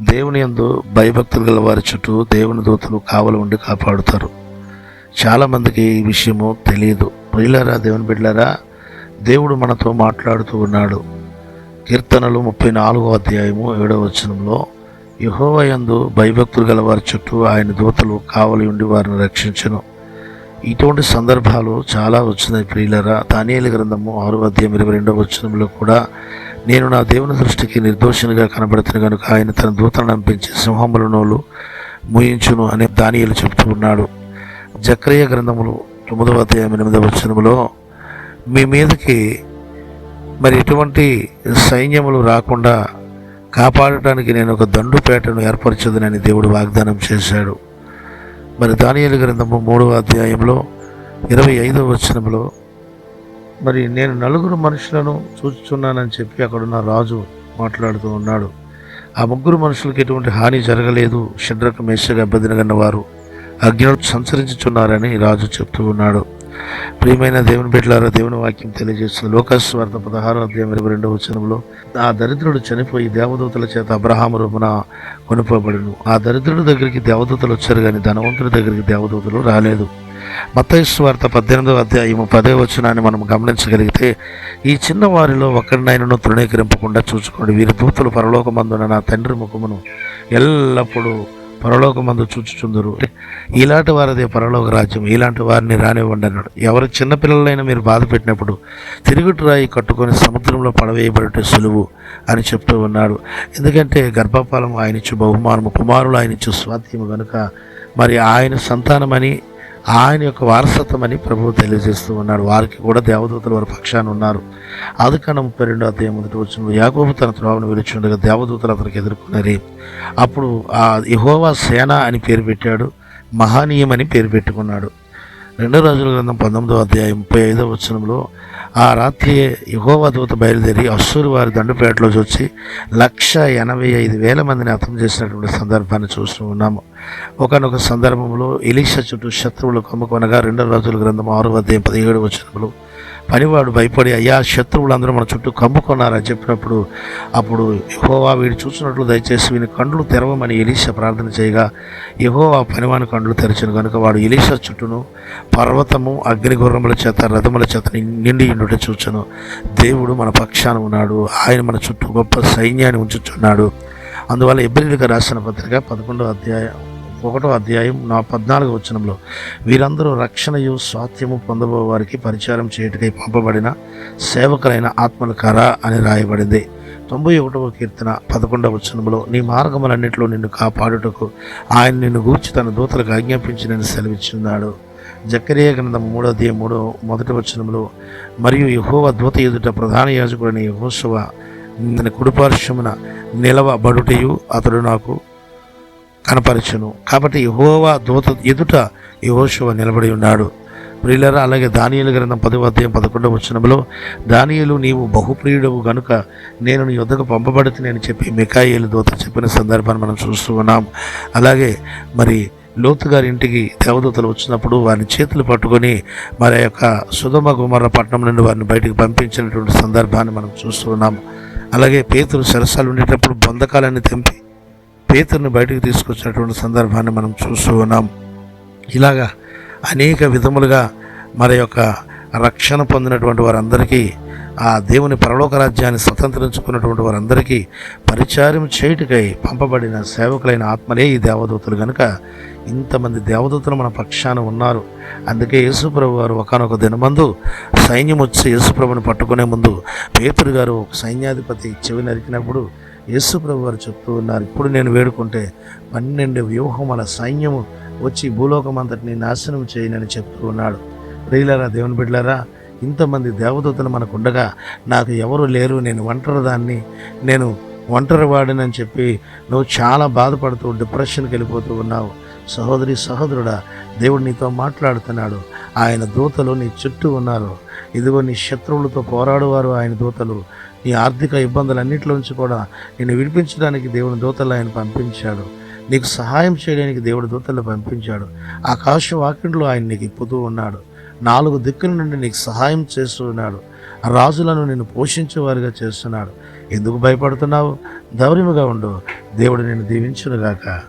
దేవుని యందు భయభక్తులు గల వారి చుట్టూ దేవుని దూతలు కావలి ఉండి కాపాడుతారు. చాలామందికి ఈ విషయము తెలియదు. ప్రియులారా దేవుని బిడ్డలారా దేవుడు మనతో మాట్లాడుతూ ఉన్నాడు. కీర్తనలు ముప్పై నాలుగో అధ్యాయము ఏడవ వచనంలో యహోవయందు భయభక్తులు గల వారి చుట్టూ ఆయన దూతలు కావలి ఉండి వారిని రక్షించను. ఇటువంటి సందర్భాలు చాలా వచ్చినాయి ప్రియులరా. దానియేలు గ్రంథము ఆరు అధ్యాయం ఇరవై రెండవ వచనంలో కూడా నేను నా దేవుని దృష్టికి నిర్దోషినిగా కనబడుతున్న కనుక ఆయన తన దూతను నంపించి సింహముల నోలు ముయించును అని దానియలు చెప్తూ ఉన్నాడు. జక్రయ్య గ్రంథములు తొమ్మిదవ అధ్యాయం ఎనిమిదవ వచనములో మీ మీదకి మరి ఎటువంటి సైన్యములు రాకుండా కాపాడటానికి నేను ఒక దండుపేటను ఏర్పరచదని దేవుడు వాగ్దానం చేశాడు. మరి దానియలు గ్రంథము మూడవ అధ్యాయంలో ఇరవై ఐదవ వచనంలో మరి నేను నలుగురు మనుషులను చూచుచున్నానని చెప్పి అక్కడున్న రాజు మాట్లాడుతూ ఉన్నాడు. ఆ ముగ్గురు మనుషులకు ఎటువంటి హాని జరగలేదు. షడ్రక మేషగా అభ్యర్థినగన్న వారు అగ్నిలో సంచరించుచున్నారని రాజు చెప్తూ ఉన్నాడు. ప్రియమైన దేవుని బిడ్డలారా దేవుని వాక్యం తెలియజేస్తుంది. లోకస్వార్థ పదహారో అధ్యాయం ఇరవై రెండవ వచనంలో ఆ దరిద్రుడు చనిపోయి దేవదూతల చేత అబ్రహాము రూపున కొనుకోబడును ఆ దరిద్రుడి దగ్గరికి దేవదూతలు వచ్చారు కానీ ధనవంతుడి దగ్గరికి దేవదూతలు రాలేదు. మత్తయిసు వార్త పద్దెనిమిదవ అధ్యాయము పదే వచనాన్ని మనం గమనించగలిగితే ఈ చిన్న వారిలో ఒక్కడినైనను తృణీకరింపకుండా చూసుకోండి. వీరి దూతలు పరలోకమందున నా తండ్రి ముఖమును ఎల్లప్పుడూ పరలోకమందు చూచుచుందరు. ఇలాంటి వారిదే పరలోక రాజ్యం ఇలాంటి వారిని రానివ్వండి అన్నాడు. ఎవరు చిన్నపిల్లలైనా మీరు బాధ పెట్టినప్పుడు తిరుగుటు రాయి కట్టుకొని సముద్రంలో పడవేయబడటం సులువు అని చెప్తూ ఉన్నాడు. ఎందుకంటే గర్భపాలం ఆయనిచ్చు బహుమానము కుమారులు ఆయనిచ్చు స్వాధ్యము కనుక మరి ఆయన సంతానమని ఆయన యొక్క వారసత్వం అని ప్రభువు తెలియజేస్తూ ఉన్నాడు వారికి కూడా దేవదూతలు వారి పక్షాన ఉన్నారు. ఆదికాండం ముప్పై రెండో అధ్యాయం మొదటి వచ్చిన యాకోబు తన త్రోవను విలుచుండగా దేవదూతలు అతనికి ఎదుర్కొన్నారు. అప్పుడు ఆ యహోవా సేన అని పేరు పెట్టాడు మహానీయం అని పేరు పెట్టుకున్నాడు. రెండో రోజుల గ్రంథం పంతొమ్మిదో అధ్యాయం ముప్పై ఐదో వచనంలో ఆ రాత్రి యహోవా దూత బయలుదేరి అస్సూరు వారి దండుపేటలోకి వచ్చి లక్ష ఎనభై ఐదు వేల మందిని అర్థం చేసినటువంటి సందర్భాన్ని చూస్తూ ఉన్నాము. ఒకనొక సందర్భంలో ఎలీషా చుట్టూ శత్రువులు కమ్ముకొనగా రెండో రోజుల గ్రంథం ఆరు అధ్యాయం పదిహేడు వచనములు పనివాడు భయపడి అయ్యా శత్రువులందరూ మన చుట్టూ కమ్ముకున్నారని చెప్పినప్పుడు అప్పుడు యహోవా వీడు చూసినట్లు దయచేసి వీని కండ్లు తెరవమని ఎలీషా ప్రార్థన చేయగా యహోవా పనివాని కండ్లు తెరిచిన. కనుక వాడు ఎలీషా చుట్టూను పర్వతము అగ్నిగుర్రముల చేత రథముల చేత నిండి ఉండుట చూచను. దేవుడు మన పక్షాన ఉన్నాడు. ఆయన మన చుట్టూ గొప్ప సైన్యాన్ని ఉంచుచున్నాడు. అందువల్ల ఎబ్రిల్గా రాసిన పత్రిక పదకొండో అధ్యాయం ఒకటో అధ్యాయం నా పద్నాలుగు వచనంలో వీరందరూ రక్షణయు స్వాత్యము పొందబో వారికి పరిచారం చేయుటకై పంపబడిన సేవకులైన ఆత్మల కరా అని రాయబడింది. తొంభై ఒకటవ కీర్తన పదకొండవ వచనంలో నీ మార్గములన్నింటిలో నిన్ను కాపాడుటకు ఆయన నిన్ను గూర్చి తన దూతలకు ఆజ్ఞాపించినని సెలవిచ్చున్నాడు. జకరియా గ్రంథం మూడో అధ్యాయం మూడో మొదటి వచనంలో మరియు యహోవ దూత ఎదుట ప్రధాన యాజకుడైన యహోశవ కుడిపార్శ్వమున నిలవబడుటయు అతడు నాకు కనపరచును. కాబట్టి యహోవా దూత ఎదుట యహోశివ నిలబడి ఉన్నాడు. ప్రియులరా అలాగే దానియలు గ్రంథం పదవ అధ్యాయం పదకొండవ వచనంలో దానియలు నీవు బహుప్రియుడవు గనుక నేను నీ వద్దకు పంపబడుతుంది అని చెప్పి మికాయేలు దూత చెప్పిన సందర్భాన్ని మనం చూస్తూ ఉన్నాం. అలాగే మరి లోతు గారి ఇంటికి దేవదూతలు వచ్చినప్పుడు వారిని చేతులు పట్టుకొని మరి యొక్క సుధమ కుమార పట్టణం నుండి వారిని బయటికి పంపించినటువంటి సందర్భాన్ని మనం చూస్తూ ఉన్నాం. అలాగే పేతులు సరసాలు ఉండేటప్పుడు బొందకాలని తెంపి పేతుర్ని బయటకు తీసుకొచ్చినటువంటి సందర్భాన్ని మనం చూస్తూ ఉన్నాం. ఇలాగా అనేక విధములుగా మరి యొక్క రక్షణ పొందినటువంటి వారందరికీ ఆ దేవుని పరలోక రాజ్యాన్ని స్వతంత్రించుకున్నటువంటి వారందరికీ పరిచారం చేయుటకై పంపబడిన సేవకులైన ఆత్మలే ఈ దేవదూతలు కనుక ఇంతమంది దేవదూతలు మన పక్షాన ఉన్నారు. అందుకే యేసుప్రభు వారు ఒకనొక దినమందు సైన్యం వచ్చి యేసుప్రభుని పట్టుకునే ముందు పేతురు గారు ఒక సైన్యాధిపతి చెవి నరికినప్పుడు యేసుప్రభు వారు చెప్తూ ఉన్నారు. ఇప్పుడు నేను వేడుకుంటే పన్నెండు వ్యూహముల సైన్యము వచ్చి భూలోకం అంతటిని నాశనం చేయనని చెప్తూ ఉన్నాడు. ప్రియులరా దేవుని బిడ్డలారా ఇంతమంది దేవదూతలు మనకు ఉండగా నాకు ఎవరు లేరు నేను ఒంటరి దాన్ని నేను ఒంటరి వాడినని చెప్పి నువ్వు చాలా బాధపడుతూ డిప్రెషన్కి వెళ్ళిపోతూ ఉన్నావు. సహోదరి సహోదరుడా దేవుడు నీతో మాట్లాడుతున్నాడు. ఆయన దూతలు నీ చుట్టూ ఉన్నారు. ఇదిగో నీ శత్రువులతో పోరాడువారు ఆయన దూతలు. నీ ఆర్థిక ఇబ్బందులన్నింటిలోంచి కూడా నేను విడిపించడానికి దేవుని దూతలు ఆయన పంపించాడు. నీకు సహాయం చేయడానికి దేవుడి దూతలు పంపించాడు. ఆకాశ వాక్యంలో ఆయన నీకు ఇప్పుతూ ఉన్నాడు. నాలుగు దిక్కుల నుండి నీకు సహాయం చేస్తూ ఉన్నాడు రాజులను నిన్ను పోషించేవారుగా చేస్తున్నాడు. ఎందుకు భయపడుతున్నావు? దౌర్యముగా ఉండు. దేవుడు నిన్ను దీవించునుగాక.